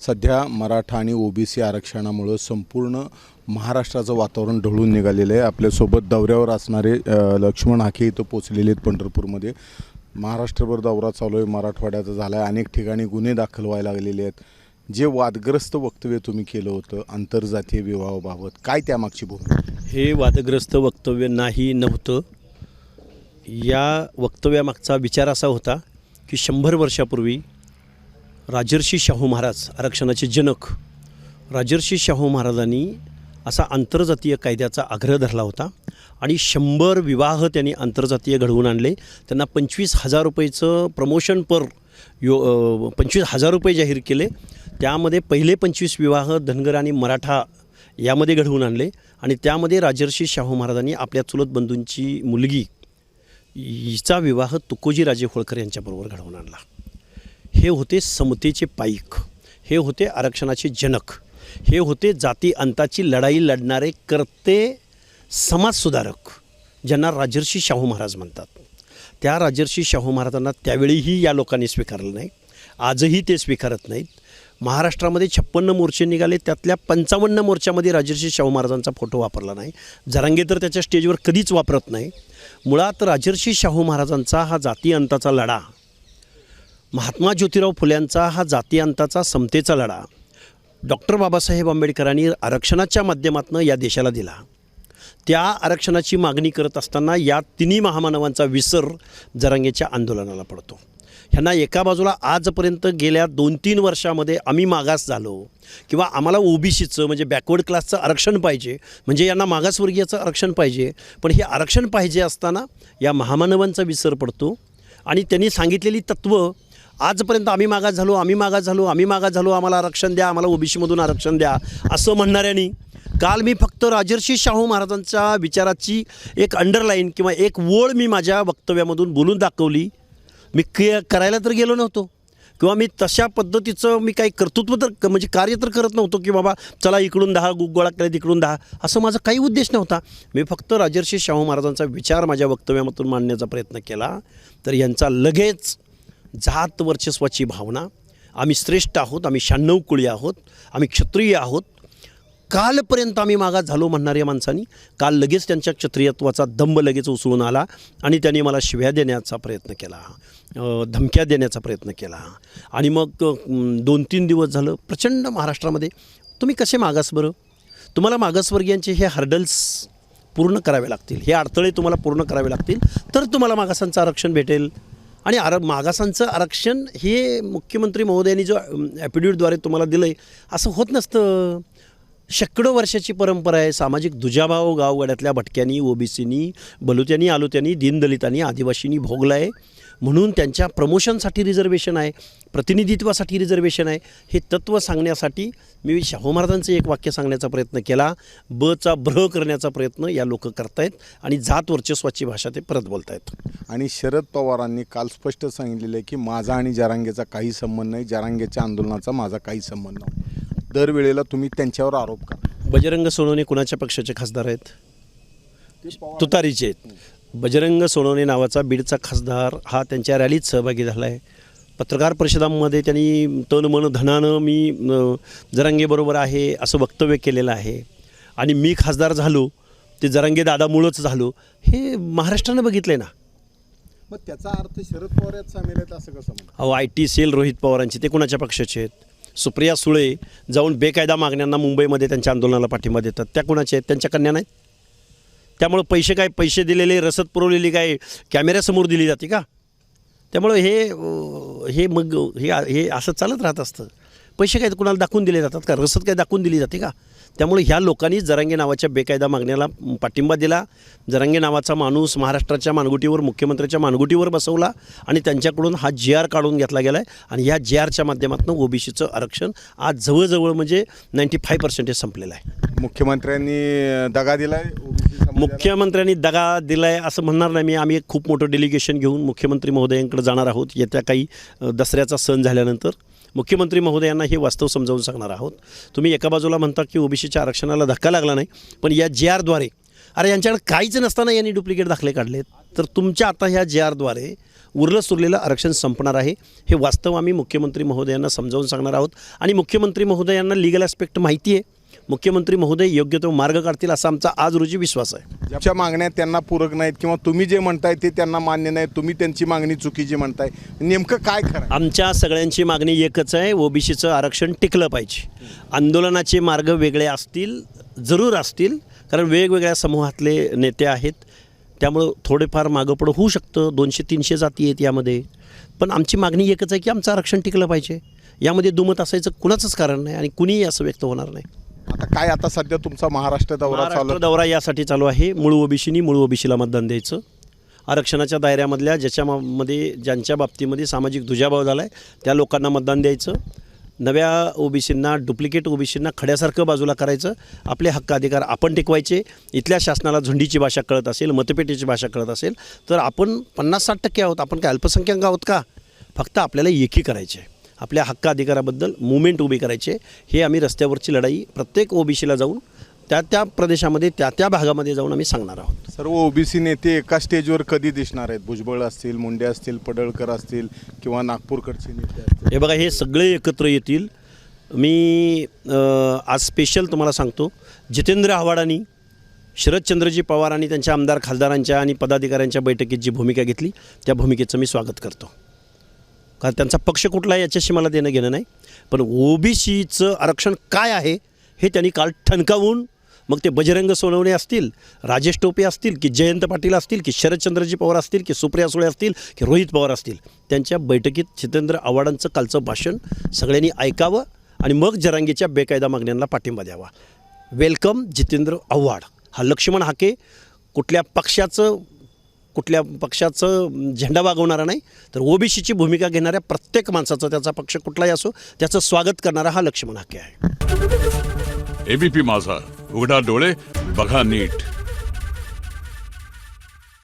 सध्या मराठा आणि ओबीसी आरक्षणामुळं संपूर्ण महाराष्ट्राचं वातावरण ढळून निघालेलं आहे. आपल्यासोबत दौऱ्यावर असणारे लक्ष्मण हाके इथं पोचलेले आहेत पंढरपूरमध्ये. महाराष्ट्रभर दौरा चालू आहे. मराठवाड्याचा झाला आहे अनेक ठिकाणी गुन्हे दाखल व्हायला लागलेले आहेत. जे वादग्रस्त वक्तव्य तुम्ही केलं होतं आंतरजातीय विवाहाबाबत काय त्यामागची भूमिका? हे वादग्रस्त वक्तव्य नाही नव्हतं. या वक्तव्यामागचा विचार असा होता की शंभर वर्षापूर्वी राजर्षी शाहू महाराज आरक्षणाचे जनक. राजर्षी शाहू महाराजांनी असा आंतरजातीय कायद्याचा आग्रह धरला होता आणि शंभर विवाह त्यांनी आंतरजातीय घडवून आणले. त्यांना पंचवीस हजार रुपयेचं प्रमोशन पर यो पंचवीस हजार रुपये जाहीर केले. त्यामध्ये पहिले पंचवीस विवाह धनगर आणि मराठा यामध्ये घडवून आणले आणि त्यामध्ये राजर्षी शाहू महाराजांनी आपल्या चुलत बंधूंची मुलगी हिचा विवाह तुकोजी राजे होळकर यांच्याबरोबर घडवून आणला. हे होते समतेचे पाईक. हे होते आरक्षणाचे जनक. हे होते जाती अंताची लढाई लढणारे करते समाजसुधारक ज्यांना राजर्षी शाहू महाराज म्हणतात. त्या राजर्षी शाहू महाराजांना त्यावेळीही या लोकांनी स्वीकारलं नाही. आजही ते स्वीकारत नाहीत. महाराष्ट्रामध्ये छप्पन्न मोर्चे निघाले त्यातल्या पंचावन्न मोर्चामध्ये राजर्षी शाहू महाराजांचा फोटो वापरला नाही. जरांगे तर त्याच्या स्टेजवर कधीच वापरत नाही. मुळात राजर्षी शाहू महाराजांचा हा जाती अंताचा लढा महात्मा ज्योतिराव फुल्यांचा हा जातीयांताचा समतेचा लढा. डॉक्टर बाबासाहेब आंबेडकरांनी आरक्षणाच्या माध्यमातून या देशाला दिला. त्या आरक्षणाची मागणी करत असताना या तिन्ही महामानवांचा विसर जरांगेच्या आंदोलनाला पडतो. ह्यांना एका बाजूला आजपर्यंत गेल्या दोन तीन वर्षामध्ये आम्ही मागास झालो किंवा आम्हाला ओबीसीचं म्हणजे बॅकवर्ड क्लासचं आरक्षण पाहिजे म्हणजे यांना मागासवर्गीयाचं आरक्षण पाहिजे पण हे आरक्षण पाहिजे असताना या महामानवांचा विसर पडतो आणि त्यांनी सांगितलेली तत्त्व आजपर्यंत आम्ही मागास झालो आम्ही मागास झालो आम्ही मागास झालो आम्हाला आरक्षण द्या आम्हाला ओबीसीमधून आरक्षण द्या असं म्हणणाऱ्यांनी काल मी फक्त राजर्षी शाहू महाराजांच्या विचाराची एक अंडरलाईन किंवा एक ओळ मी माझ्या वक्तव्यामधून बोलून दाखवली. मी के करायला तर गेलो नव्हतो. किंवा मी तशा पद्धतीचं मी काही कर्तृत्व तर क- म्हणजे कार्य तर करत नव्हतो की बाबा चला इकडून दहा गु- गोळा केला तिकडून दहा असं माझा काही उद्देश नव्हता. मी फक्त राजर्षी शाहू महाराजांचा विचार माझ्या वक्तव्यामधून मांडण्याचा प्रयत्न केला. तर यांचा लगेच जात वर्चस्वाची भावना. आम्ही श्रेष्ठ आहोत आम्ही शहाण्णव कुळी आहोत आम्ही क्षत्रिय आहोत. कालपर्यंत आम्ही मागास झालो म्हणणाऱ्या माणसांनी काल लगेच त्यांच्या क्षत्रियत्वाचा दंब लगेच उसळून आला आणि त्यांनी मला शिव्या देण्याचा प्रयत्न केला. धमक्या देण्याचा प्रयत्न केला. आणि मग दोन तीन दिवस झालं प्रचंड महाराष्ट्रामध्ये तुम्ही कसे मागास बरं? तुम्हाला मागासवर्गीयांचे हे हर्डल्स पूर्ण करावे लागतील. हे अडथळे तुम्हाला पूर्ण करावे लागतील. तर तुम्हाला मागासांचं आरक्षण भेटेल. आणि आर मागासांचं आरक्षण हे मुख्यमंत्री महोदयांनी जो ॲपिड्यूटद्वारे तुम्हाला दिलं आहे असं होत नसतं. शेकडो वर्षाची परंपरा आहे. सामाजिक दुजाभाव गावगड्यातल्या भटक्यांनी ओबीसीनी बलुत्यांनी आलुत्यांनी दीनदलितांनी आदिवासींनी भोगला आहे म्हणून त्यांच्या प्रमोशनसाठी रिझर्वेशन आहे प्रतिनिधित्वासाठी रिझर्वेशन आहे. हे तत्त्व सांगण्यासाठी मी शाहू महाराजांचं एक वाक्य सांगण्याचा प्रयत्न केला. बचा भ्र करण्याचा प्रयत्न या लोक करतायत आणि जात वर्चस्वाची भाषा ते परत बोलतायत. आणि शरद पवारांनी काल स्पष्ट सांगितलेलं आहे की माझा आणि जरांगेचा काही संबंध नाही. जरांगेच्या आंदोलनाचा माझा काही संबंध नाही. दरवेळेला तुम्ही त्यांच्यावर आरोप करा. बजरंग सोनवणे कुणाच्या पक्षाचे खासदार आहेत? तुतारीचे आहेत. बजरंग सोनवणे नावाचा बीडचा खासदार हा त्यांच्या रॅलीत सहभागी झाला आहे पत्रकार परिषदांमध्ये त्यांनी तन मन धनानं मी जरांगेबरोबर आहे असं वक्तव्य केलेलं आहे. आणि मी खासदार झालो ते जरांगे दादामुळंच झालो हे महाराष्ट्रानं बघितलं आहे ना. मग त्याचा अर्थ शरद पवार सामील आहेत असं कसं अहो आय टी सेल रोहित पवारांचे ते कुणाच्या पक्षाचे आहेत? सुप्रिया सुळे जाऊन बेकायदा मागण्यांना मुंबईमध्ये त्यांच्या आंदोलनाला पाठिंबा देतात. त्या कुणाच्या आहेत? त्यांच्या कन्या नाहीत? त्यामुळं पैसे काय पैसे दिलेले रसद पुरवलेली काय कॅमेऱ्यासमोर दिली जाते का? त्यामुळं हे हे मग हे हे असं चालत राहत असतं. पैसे काय कुणाला दाखवून दिले जातात का? रसद काय दाखवून दिली जाते का? त्यामुळे ह्या लोकांनी जरांगे नावाच्या बेकायदा मागण्याला पाठिंबा दिला. जरांगे नावाचा माणूस महाराष्ट्राच्या मानगुटीवर मुख्यमंत्र्याच्या मानगुटीवर बसवला आणि त्यांच्याकडून हा जी आर काढून घेतला गेला आहे आणि ह्या जी आरच्या माध्यमातून ओबीसीचं आरक्षण आज जवळजवळ म्हणजे नाईंटी फाय पर्सेंटेज संपलेलं आहे. मुख्यमंत्र्यांनी दगा दिलाय? OBC समाजाला. मुख्यमंत्र्यांनी दगा दिलाय असं म्हणणार नाही मी. आम्ही एक खूप मोठं डेलिगेशन घेऊन मुख्यमंत्री महोदयांकडे जाणार आहोत. येत्या काही दसऱ्याचा सण झाल्यानंतर मुख्यमंत्री महोदयांना हे वास्तव समजावून सांगणार आहोत. तुम्ही एका बाजूला म्हणता की ओबीसीच्या आरक्षणाला धक्का लागला नाही पण या जे आरद्वारे अरे यांच्याकडे काहीच नसताना यांनी डुप्लिकेट दाखले काढले तर तुमच्या आता ह्या जे आरद्वारे उरलं सुरलेलं आरक्षण संपणार आहे हे वास्तव आम्ही मुख्यमंत्री महोदयांना समजावून सांगणार आहोत. आणि मुख्यमंत्री महोदयांना लिगल ॲस्पेक्ट माहिती आहे. मुख्यमंत्री महोदय योग्य तो मार्ग काढतील असा आमचा आज रोजी विश्वास आहे. ज्याच्या मागण्या त्यांना पूरक नाहीत किंवा तुम्ही जे म्हणताय ते त्यांना मान्य नाही तुम्ही त्यांची मागणी चुकीची म्हणताय नेमकं काय खरं? आमच्या सगळ्यांची मागणी एकच आहे ओबीसीचं आरक्षण टिकलं पाहिजे. आंदोलनाचे मार्ग वेगळे असतील जरूर असतील कारण वेगवेगळ्या समूहातले नेते आहेत. त्यामुळं थोडेफार मागं पुढं होऊ शकतं दोनशे तीनशे जाती आहेत यामध्ये. पण आमची मागणी एकच आहे की आमचं आरक्षण टिकलं पाहिजे. यामध्ये दुमत असायचं कुणाचंच कारण नाही आणि कुणीही असं व्यक्त होणार नाही. आता काय आता सध्या तुमचा महाराष्ट्र दौरा चालू महाराष्ट्र दौरा यासाठी चालू आहे. मूळ ओबीसीनी मूळ ओबीसीला मतदान द्यायचं. आरक्षणाच्या दायऱ्यामधल्या ज्याच्यामध्ये ज्यांच्या बाबतीमध्ये सामाजिक दुजाभाव झाला आहे त्या लोकांना मतदान द्यायचं. नव्या ओबीसींना डुप्लिकेट ओबीसींना खड्यासारखं बाजूला करायचं. आपले हक्क अधिकार आपण टिकवायचे. इथल्या शासनाला झुंडीची भाषा कळत असेल मतपेटीची भाषा कळत असेल. तर आपण पन्नास साठ टक्के आहोत. आपण काय अल्पसंख्याक आहोत का? फक्त आपल्याला एकी करायचे आहे आपल्या हक्क अधिकाराबद्दल मुवमेंट उभी करायची. हे आम्ही रस्त्यावरची लढाई प्रत्येक ओबीसीला जाऊन त्या त्या प्रदेशामध्ये त्या त्या भागामध्ये जाऊन आम्ही सांगणार आहोत. सर्व ओबीसी नेते एका स्टेजवर कधी दिसणार आहेत? भुजबळ असतील मुंडे असतील पडळकर असतील किंवा नागपूरकडचे नेते असतील? हे बघा हे सगळे एकत्र येतील. मी आज स्पेशल तुम्हाला सांगतो जितेंद्र आव्हाडांनी शरदचंद्रजी पवार आणि त्यांच्या आमदार खासदारांच्या आणि पदाधिकाऱ्यांच्या बैठकीत जी भूमिका घेतली त्या भूमिकेचं मी स्वागत करतो. कारण त्यांचा पक्ष कुठला आहे याच्याशी मला देणं घेणं नाही. पण ओबीसीचं आरक्षण काय आहे हे त्यांनी काल ठणकावून मग ते बजरंग सोनवणे असतील राजेश टोपे असतील की जयंत पाटील असतील की शरदचंद्रजी पवार असतील की सुप्रिया सुळे असतील की रोहित पवार असतील त्यांच्या बैठकीत जितेंद्र आव्हाडांचं कालचं भाषण सगळ्यांनी ऐकावं आणि मग जरांगीच्या बेकायदा मागण्यांना पाठिंबा द्यावा. वेलकम जितेंद्र आव्हाड. हा लक्ष्मण हाके कुठल्या पक्षाचं कुठल्या पक्षाचं झेंडा वागवणारा नाही तर ओबीसीची भूमिका घेणाऱ्या प्रत्येक माणसाचं त्याचा पक्ष कुठलाही असो त्याचं स्वागत करणारा हा लक्ष्मण हाके आहे. एबीपी माझा उघडा डोळे बघा नीट.